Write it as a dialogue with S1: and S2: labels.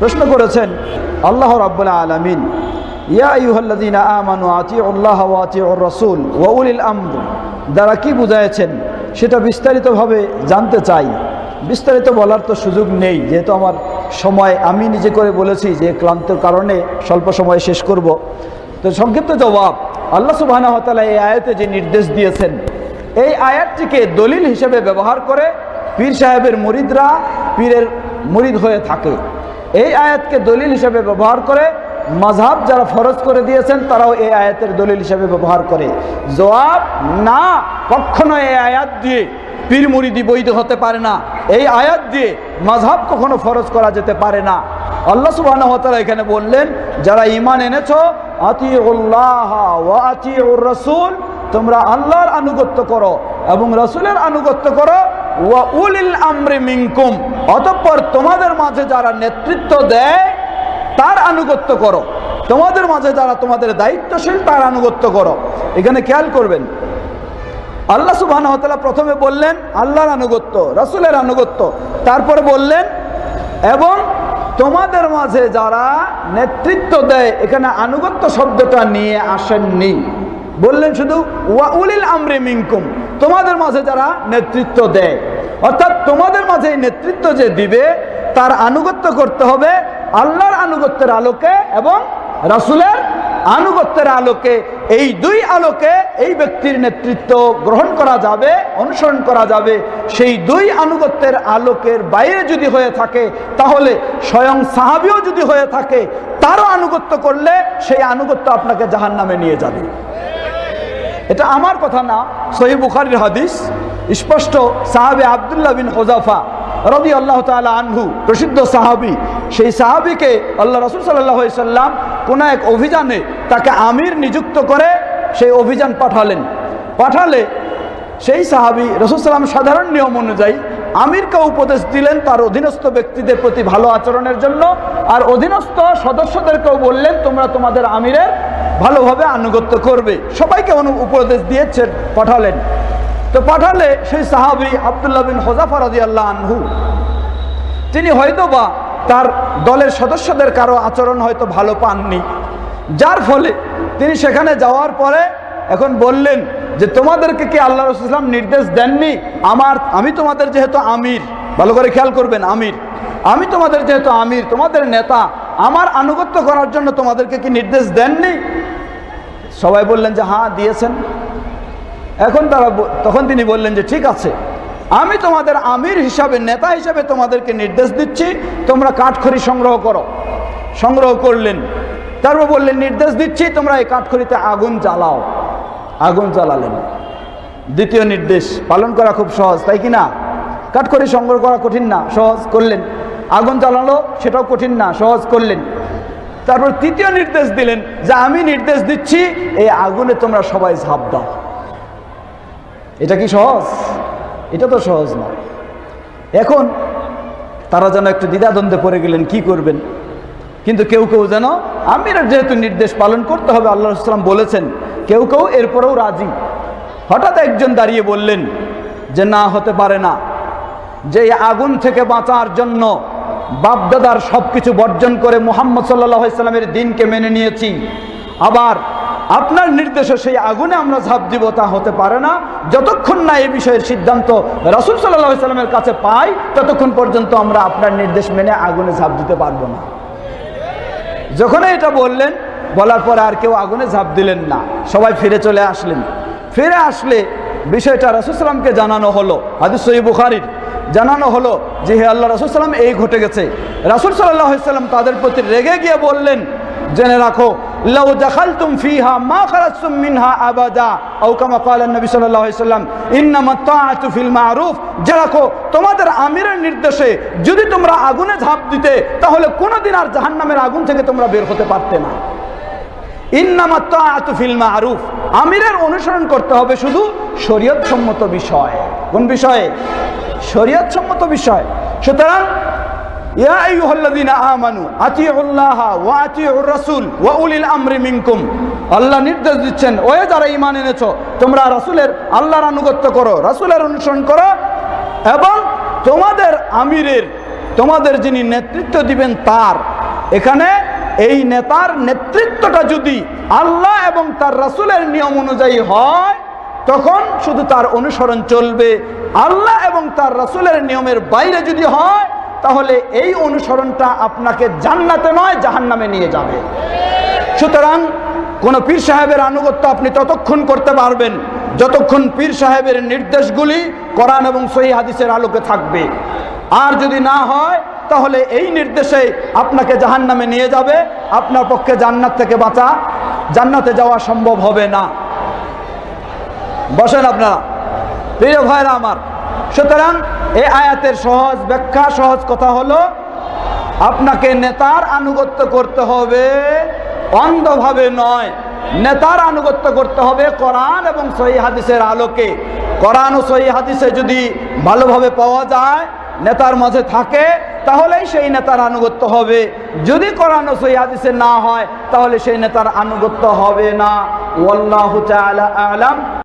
S1: প্রশ্ন করেছেন, আল্লাহ রাব্বুল আলামিন, ইয়া আইয়ুহাল্লাযীনা আমানু আতিউল্লাহ ওয়া আতিউর রাসূল ওয়া উলিল আমর, দ্বারা কি বুঝায়েছেন সেটা বিস্তারিতভাবে জানতে চাই। বিস্তারিত বলার তো সুযোগ নেই, যেহেতু আমার সময় আমি নিজে করে বলেছি যে ক্লান্তের কারণে স্বল্প সময়ে শেষ করব। তো সংক্ষিপ্ত জবাব, আল্লাহ ওয়া এই আয়াতে যে নির্দেশ দিয়েছেন, এই আয়াতটিকে দলিল হিসেবে ব্যবহার করে পীর সাহেবের মুরিদরা পীরের মুরিদ হয়ে থাকে। এই আয়াতকে দলিল হিসেবে ব্যবহার করে মাঝহাব যারা ফরজ করে দিয়েছেন, তারাও এই আয়াতের দলিল হিসেবে ব্যবহার করে। জবাব, না, কখনো এই আয়াত দিয়ে পীর মুরিদি বৈধ হতে পারে না। এই আয়াত দিয়ে মাঝহাব কখনো ফরজ করা যেতে পারে না। আল্লাহ ওয়া এখানে বললেন, যারা ঈমান এনেছো, আতিউল্লাহ ওয়া আতিউর রাসূল, তোমরা আল্লাহর আনুগত্য করো এবং রসুলের আনুগত্য করো ওয়া উলিল অতঃপর তোমাদের মাঝে যারা নেতৃত্ব দেয়, তার আনুগত্য করো। তোমাদের মাঝে যারা তোমাদের দায়িত্বশীল, তার আনুগত্য করো। এখানে খেয়াল করবেন। আল্লাহ সুবাহ প্রথমে বললেন, আল্লাহর আনুগত্য, রাসূলের আনুগত্য। তারপরে বললেন, এবং তোমাদের মাঝে যারা নেতৃত্ব দেয়, এখানে আনুগত্য শব্দটা নিয়ে আসেননি। বললেন শুধু, ওয়া উলিল আমরে মিনকুম। তোমাদের মাঝে যারা নেতৃত্ব দেয়, অর্থাৎ তোমাদের মাঝে এই নেতৃত্ব যে দিবে, তার আনুগত্য করতে হবে আল্লাহর আনুগত্যের আলোকে এবং রাসুলের আনুগত্যের আলোকে। এই দুই আলোকে এই ব্যক্তির নেতৃত্ব গ্রহণ করা যাবে, অনুসরণ করা যাবে। সেই দুই আনুগত্যের আলোকের বাইরে যদি হয়ে থাকে, তাহলে স্বয়ং সাহাবিও যদি হয়ে থাকে, তারও আনুগত্য করলে সেই আনুগত্য আপনাকে জাহান নামে নিয়ে যাবে। এটা আমার কথা না সহি বুখারির হাদিস। স্পষ্ট সাহাবে আবদুল্লাহ বিন হোজাফা রবি আল্লাহ তালা আনহু, প্রসিদ্ধ সাহাবি। সেই সাহাবিকে আল্লাহ রসুল সাল্লাহ সাল্লাম কোনো এক অভিযানে তাকে আমির নিযুক্ত করে সেই অভিযান পাঠালেন। পাঠালে সেই সাহাবি রসুল সাল্লাম সাধারণ নিয়ম অনুযায়ী আমিরকে উপদেশ দিলেন তার অধীনস্থ ব্যক্তিদের প্রতি ভালো আচরণের জন্য। আর অধীনস্থ সদস্যদেরকেও বললেন, তোমরা তোমাদের আমিরের ভালোভাবে আনুগত্য করবে। সবাইকে অনু উপদেশ দিয়েছেন, পাঠালেন। তো পাঠালে সেই সাহাবি আবদুল্লাহ বিন হোজাফা রাজি আল্লাহ আনহু। তিনি হয়তো বা তার দলের সদস্যদের কারও আচরণ হয়তো ভালো পাননি। যার ফলে তিনি সেখানে যাওয়ার পরে এখন বললেন যে, তোমাদেরকে কি আল্লাহ রসুলাম নির্দেশ দেননি? আমার, আমি তোমাদের যেহেতু আমির। ভালো করে খেয়াল করবেন, আমির। আমি তোমাদের যেহেতু আমির, তোমাদের নেতা আমার আনুগত্য করার জন্য তোমাদেরকে কি নির্দেশ দেননি? সবাই বললেন যে হ্যাঁ দিয়েছেন। এখন তারা তখন তিনি বললেন যে ঠিক আছে, আমি তোমাদের আমির হিসাবে, নেতা হিসাবে তোমাদেরকে নির্দেশ দিচ্ছি, তোমরা কাঠখড়ি সংগ্রহ করো। সংগ্রহ করলেন। তারপর বললেন, নির্দেশ দিচ্ছি, তোমরা এই কাঠখড়িতে আগুন জ্বালাও। আগুন জ্বালালেন। দ্বিতীয় নির্দেশ, পালন করা খুব সহজ, তাই কি না? কাঠখড়ি সংগ্রহ করা কঠিন না, সহজ করলেন। আগুন জ্বালানো সেটাও কঠিন না, সহজ করলেন। তারপর তৃতীয় নির্দেশ দিলেন যে আমি নির্দেশ দিচ্ছি, এই আগুনে তোমরা সবাই ঝাঁপ দাও। এটা কি সহজ? এটা তো সহজ না। এখন তারা যেন একটু দ্বিধাদ্বন্দ্বে পড়ে গেলেন, কি করবেন? কিন্তু কেউ কেউ যেন, আমির যেহেতু নির্দেশ পালন করতে হবে, আল্লাহ সাল্লাম বলেছেন, কেউ কেউ এরপরেও রাজি। হঠাৎ একজন দাঁড়িয়ে বললেন যে, না, হতে পারে না। যে আগুন থেকে বাঁচার জন্য বাপদাদার সব কিছু বর্জন করে মুহাম্মদ সাল্লাহ দিনকে মেনে নিয়েছি। আবার আপনার নির্দেশে সেই আগুনে আমরা ঝাঁপ দিব, তা হতে পারে না। যতক্ষণ না এই বিষয়ের সিদ্ধান্ত রসুল সাল্লাহ কাছে পাই, ততক্ষণ পর্যন্ত আমরা আপনার নির্দেশ মেনে আগুনে ঝাঁপ দিতে পারব না। যখনই এটা বললেন, বলার পরে আর কেউ আগুনে ঝাঁপ দিলেন না। সবাই ফিরে চলে আসলেন। ফিরে আসলে বিষয়টা রসুলামকে জানানো হলো। হাদিস সহি বুখারির। জানানো হলো যে হে আল্লাহ রসুলাম এই ঘটে গেছে। রাসুল সাল্লাম তাদের প্রতি রেগে গিয়ে বললেন, জেনে রাখো মা সাল্লাম তোমাদের আমিরের নির্দেশে যদি তোমরা আগুনে ঝাঁপ দিতে, তাহলে কোনোদিন আর জাহান্নামের আগুন থেকে তোমরা বের হতে পারতে না। আমিরের অনুসরণ করতে হবে শুধু শরীয়ত সম্মত বিষয়। কোন বিষয়ে? শরীয়ত সম্মত বিষয়। সুতরাং ওয়া ওয়া উলিল আল্লাহ নির্দেশ দিচ্ছেন, ওয়ে তোমরা করো অনুসরণ করো এবং তোমাদের আমিরের, তোমাদের যিনি নেতৃত্ব দিবেন তার, এখানে এই নেতার নেতৃত্বটা যদি আল্লাহ এবং তার রাসূলের নিয়ম অনুযায়ী হয়, তখন শুধু তার অনুসরণ চলবে। আল্লাহ এবং তার রাসূলের নিয়মের বাইরে যদি হয়, তাহলে এই অনুসরণটা আপনাকে জান্নাতে নয়, জাহান্নামে নিয়ে যাবে। সুতরাং কোন পীর সাহেবের আনুগত্য আপনি ততক্ষণ করতে পারবেন যতক্ষণ পীর সাহেবের নির্দেশগুলি কোরআন এবং সহি হাদিসের আলোকে থাকবে। আর যদি না হয়, তাহলে এই নির্দেশে আপনাকে জাহান্নামে নিয়ে যাবে। আপনার পক্ষে জান্নাত থেকে বাঁচা, জান্নাতে যাওয়া সম্ভব হবে না। বসেন আপনারা। প্রিয় ভাইরা আমার, সুতরাং এই আয়াতের সহজ ব্যাখ্যা, সহজ কথা হলো, আপনাকে নেতার আনুগত্য করতে হবে, অন্ধভাবে নয়। নেতার আনুগত্য করতে হবে কোরআন এবং সহি হাদিসের আলোকে। কোরআন ও সহি হাদিসে যদি ভালোভাবে পাওয়া যায়, নেতার মাঝে থাকে, তাহলেই সেই নেতার আনুগত্য হবে। যদি কোরআন ও সহি হাদিসে না হয়, তাহলে সেই নেতার আনুগত্য হবে না। আলাম।